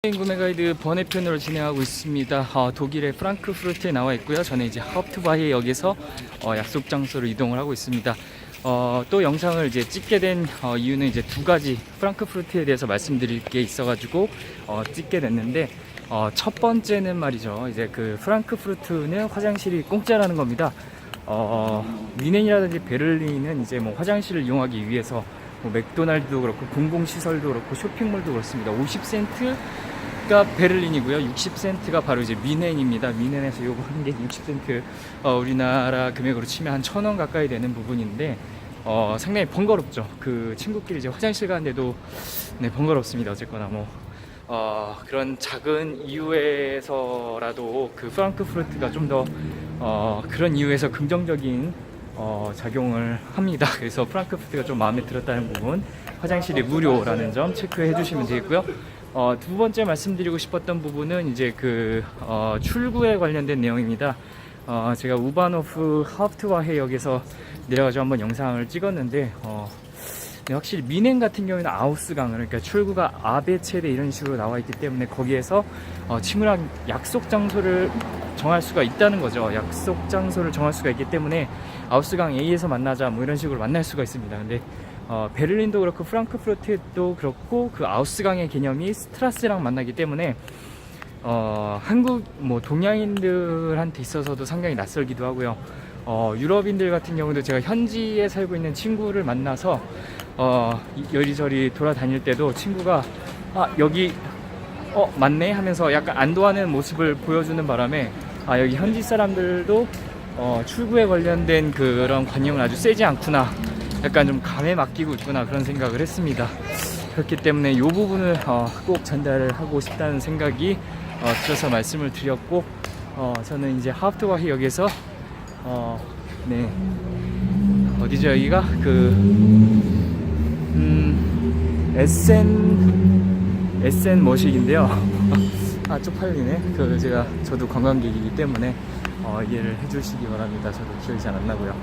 구매 가이드 번외편으로 진행하고 있습니다. 어, 독일의 프랑크푸르트에 나와 있고요. 저는 이제 하프트바히 역에서 어, 약속 장소로 이동을 하고 있습니다. 어, 또 영상을 이제 찍게 된 어, 이유는 이제 두 가지 프랑크푸르트에 대해서 말씀드릴 게 있어가지고 어, 찍게 됐는데 어, 첫 번째는 말이죠. 이제 그 프랑크푸르트는 화장실이 공짜라는 겁니다. 어, 미넨이라든지 베를린은 이제 뭐 화장실을 이용하기 위해서 뭐 맥도날드도 그렇고 공공시설도 그렇고 쇼핑몰도 그렇습니다. 50센트 가 베를린이고요. 60센트가 바로 이제 미넨입니다. 미넨에서 요거 하는 게 60센트 어, 우리나라 금액으로 치면 한 천 원 가까이 되는 부분인데 어, 상당히 번거롭죠. 그 친구끼리 이제 화장실 가는데도 네, 번거롭습니다. 어쨌거나 뭐 어, 그런 작은 이유에서라도 그 프랑크푸르트가 좀 더 어, 그런 이유에서 긍정적인 어, 작용을 합니다. 그래서 프랑크푸르트가 좀 마음에 들었다는 부분, 화장실이 무료라는 점 체크해 주시면 되겠고요. 어, 두 번째 말씀드리고 싶었던 부분은 이제 그 어, 출구에 관련된 내용입니다. 어, 제가 우바노프 하프트와 해역에서 내려가지고 한번 영상을 찍었는데 어, 네, 확실히 미넨 같은 경우에는 아우스강을 그러니까 출구가 아베체데 이런 식으로 나와 있기 때문에 거기에서 어, 친구랑 약속 장소를 정할 수가 있다는 거죠. 약속 장소를 정할 수가 있기 때문에 아우스강 A에서 만나자 뭐 이런 식으로 만날 수가 있습니다. 근데 어, 베를린도 그렇고 프랑크푸르트도 그렇고 그 아우스강의 개념이 스트라스랑 만나기 때문에 어, 한국 뭐 동양인들한테 있어서도 상당히 낯설기도 하고요. 어, 유럽인들 같은 경우도 제가 현지에 살고 있는 친구를 만나서 어, 이- 여리저리 돌아다닐 때도 친구가 아 여기 어 맞네 하면서 약간 안도하는 모습을 보여주는 바람에 아 여기 현지 사람들도 어, 출구에 관련된 그런 관념은 아주 세지 않구나 약간 좀 감에 맡기고 있구나 그런 생각을 했습니다 그렇기 때문에 이 부분을 어, 꼭 전달을 하고 싶다는 생각이 어, 들어서 말씀을 드렸고 어, 저는 이제 하프트와히 역에서 어, 네 어디죠 여기가 그 음, SN SN 머식인데요. 아 쪽팔리네. 그 제가 저도 관광객이기 때문에 어, 이해를 해주시기 바랍니다. 저도 기억이 잘 안 나고요.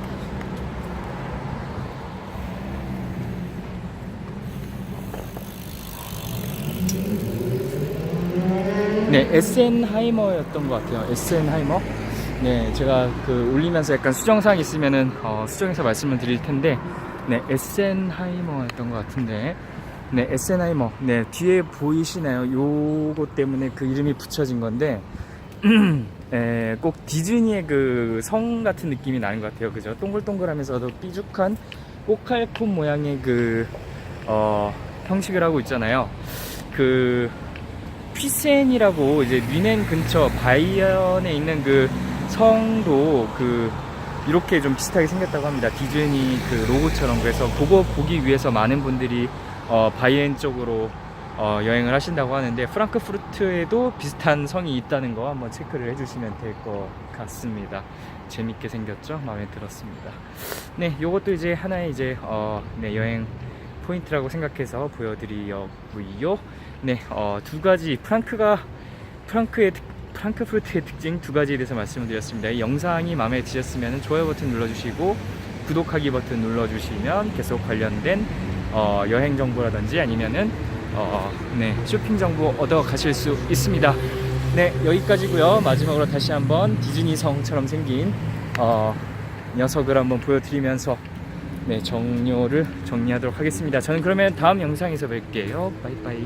네, SN 하이머였던 것 같아요. SN 하이머. 네, 제가 그 올리면서 약간 수정사항 있으면은 어, 수정해서 말씀을 드릴 텐데, 네, SN 하이머였던 것 같은데, 네, SN 하이머. 네, 뒤에 보이시나요? 요거 때문에 그 이름이 붙여진 건데, 에, 꼭 디즈니의 그 성 같은 느낌이 나는 것 같아요. 그죠? 동글동글하면서도 삐죽한 꼬칼콘 모양의 그, 어, 형식을 하고 있잖아요. 그, 퀴센이라고 이제 뮌헨 근처 바이언에 있는 그 성도 그 이렇게 좀 비슷하게 생겼다고 합니다. 디즈니 그 로고처럼 그래서 그거 보기 위해서 많은 분들이 어, 바이엔 쪽으로 어, 여행을 하신다고 하는데 프랑크푸르트에도 비슷한 성이 있다는 거 한번 체크를 해주시면 될 것 같습니다. 재밌게 생겼죠? 마음에 들었습니다. 네, 요것도 이제 하나의 이제 어, 네, 여행 포인트라고 생각해서 보여드리었고요. 네, 어, 두 가지 프랑크가 프랑크의 특- 프랑크푸르트의 특징 두 가지에 대해서 말씀을 드렸습니다. 이 영상이 마음에 드셨으면 좋아요 버튼 눌러주시고 구독하기 버튼 눌러주시면 계속 관련된 어, 여행 정보라든지 아니면은 어, 네, 쇼핑 정보 얻어 가실 수 있습니다. 네, 여기까지고요. 마지막으로 다시 한번 디즈니 성처럼 생긴 어, 녀석을 한번 보여드리면서 네, 정료를 정리하도록 하겠습니다. 저는 그러면 다음 영상에서 뵐게요. 바이바이.